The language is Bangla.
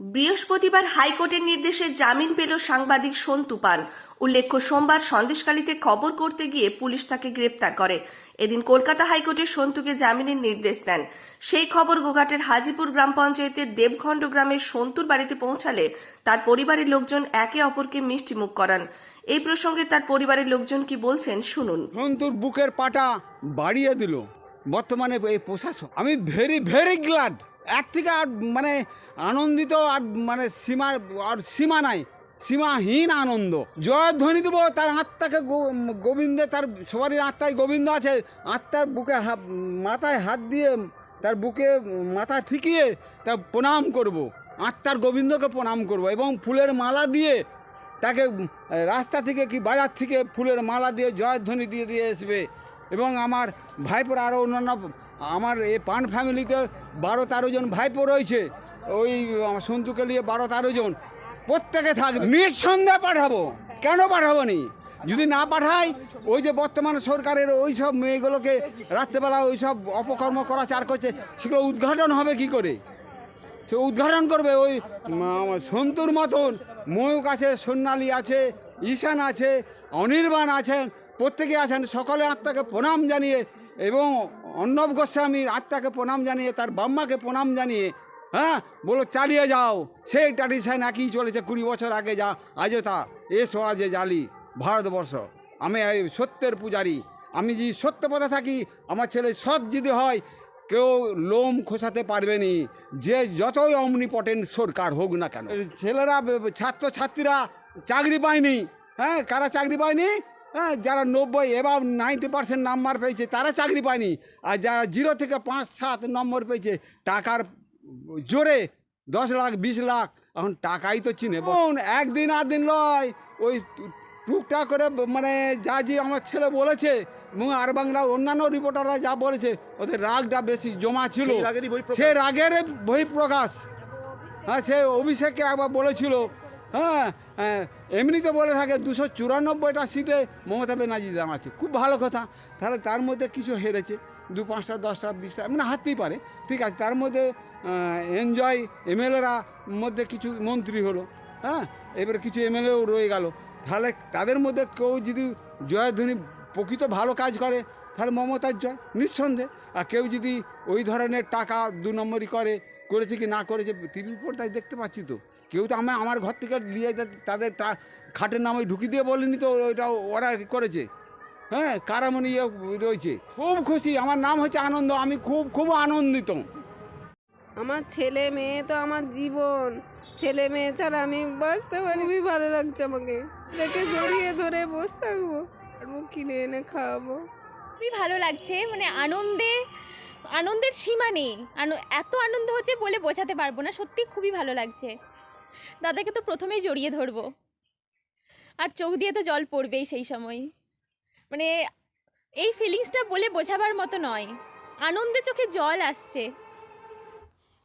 বৃহস্পতিবার হাইকোর্টের নির্দেশে জামিন পেল সাংবাদিক সন্তু পান উল্লেখ্য, সোমবার সন্দেশকালীতে খবর করতে গিয়ে পুলিশ তাকে গ্রেপ্তার করে। এদিন কলকাতা হাইকোর্টের সন্তুকে জামিনের নির্দেশ দেন। সেই খবর গোঘাটের হাজিপুর গ্রাম পঞ্চায়েতের দেবখণ্ড গ্রামের সন্তুর বাড়িতে পৌঁছালে তার পরিবারের লোকজন একে অপরকে মিষ্টি মুখ করান। এই প্রসঙ্গে তার পরিবারের লোকজন কি বলছেন শুনুন। সন্তুর বুকের পাটা বাড়িয়ে দিল। বর্তমানে এই প্রশাসন আমি ভেরি ভেরি গ্লাড এক থেকে আর মানে আনন্দিত আর মানে সীমার আর সীমা নাই, সীমাহীন আনন্দ জয়ধ্বনি দেবো, তার আত্মাকে গোবিন্দে, তার সবারই আত্মায় গোবিন্দ আছে, আত্মার বুকে মাথায় হাত দিয়ে, তার বুকে মাথা ঠেকিয়ে তার প্রণাম করব। আত্মার গোবিন্দকে প্রণাম করব, এবং ফুলের মালা দিয়ে তাকে, রাস্তা থেকে কি বাজার থেকে ফুলের মালা দিয়ে জয়ধ্বনি দিয়ে দিয়ে আসবে এবং আমার ভাইপোর আরও অন্যান্য আমার এই পান ফ্যামিলিতে বারো তেরো জন ভাইপো রয়েছে। ওই সন্তুকে নিয়ে বারো তেরো জন। প্রত্যেকে থাকবে নিঃসন্দেহে পাঠাবো। কেন পাঠাবো নি যদি না পাঠাই, ওই যে বর্তমান সরকারের ওই সব মেয়েগুলোকে রাত্রেবেলা ওই সব অপকর্ম করা, চার করছে, সেগুলো উদ্ঘাটন হবে কি করে? সে উদ্ঘাটন করবে ওই সন্তুর মতন। ময়ূক আছে সন্ন্যালী আছে, ঈশান আছে, অনির্বাণ আছেন, প্রত্যেকে আছেন। সকলে আত্মাকে প্রণাম জানিয়ে এবং অন্নব গোস্বামীর আত্মাকে প্রণাম জানিয়ে তার বাম্মাকে প্রণাম জানিয়ে হ্যাঁ বলো চালিয়ে যাও। সেই ট্র্যাডিশন একই চলেছে কুড়ি বছর আগে যা আজও তা। এসো আজে জালি ভারতবর্ষ। আমি এই সত্যের পূজারি। আমি যদি সত্য পথে থাকি আমার ছেলে সৎ যদি হয় কেউ লোম খোসাতে পারবে নি। যে যতই অমনিপটেন্ট সরকার হোক না কেন। ছেলেরা ছাত্র ছাত্রীরা চাকরি পায়নি। হ্যাঁ কারা চাকরি পায়নি? হ্যাঁ যারা নব্বই এবার নাইনটি পার্সেন্ট নাম্বার পেয়েছে তারা চাকরি পায়নি। আর যারা জিরো থেকে পাঁচ সাত নম্বর পেয়েছে টাকার জোরে দশ লাখ বিশ লাখ এখন টাকাই তো চিনে। বোন একদিন আর দিন লয় ওই টুকটাক করে মানে যা যে আমার ছেলে বলেছে এবং আর বাংলা অন্যান্য রিপোর্টাররা যা বলেছে ওদের রাগটা বেশি জমা ছিল। সে রাগের বহিঃপ্রকাশ। হ্যাঁ সে অভিষেককে একবার বলেছিল হ্যাঁ এমনিতে বলে থাকে দুশো চুরানব্বইটা সিটে মমতা ব্যানার্জি দাঁড়াচ্ছে খুব ভালো কথা। তাহলে তার মধ্যে কিছু হেরেছে। দু পাঁচটা, দশটা, বিশটা মানে হারতেই পারে। ঠিক আছে, তার মধ্যে এনজয় এমএলএরা মধ্যে কিছু মন্ত্রী হলো। হ্যাঁ এবারে কিছু এমএলএও রয়ে গেল। তাহলে তাদের মধ্যে কেউ যদি জয়ধ্বনি প্রকৃত ভালো কাজ করে, তাহলে মমতার জয় নিঃসন্দেহে। আর কেউ যদি ওই ধরনের টাকা দু নম্বরই করে করেছে কি না করেছে টিভি পর্দায় দেখতে পাচ্ছি তো। কেউ তো আমার আমার ঘর থেকে নিয়ে যা- তাদের খাটের নামে ঢুকিয়ে দিয়ে বলেনি তো ওইটা ওরা করেছে? হ্যাঁ কারামণি ইয়ে রয়েছে। খুব খুশি আমার নাম হচ্ছে আনন্দ আমি খুব খুব আনন্দিত। আমার ছেলে মেয়ে তো আমার জীবন। ছেলে মেয়ে ছাড়া আমি বাঁচতে পারি। খুবই ভালো লাগছে আমাকে। দেখে জড়িয়ে ধরে বসে থাকব আর মুখ কিনে এনে খাওয়াবো। খুবই ভালো লাগছে মানে আনন্দে আনন্দের সীমা নেই। এত আনন্দ হচ্ছে বলে বোঝাতে পারব না। সত্যি খুবই ভালো লাগছে। দাদাকে তো প্রথমেই জড়িয়ে ধরবো। আর চোখ দিয়ে তো জল পড়বেই সেই সময়। মানে এই ফিলিংসটা বলে বোঝাবার মতো নয়। আনন্দে চোখে জল আসছে।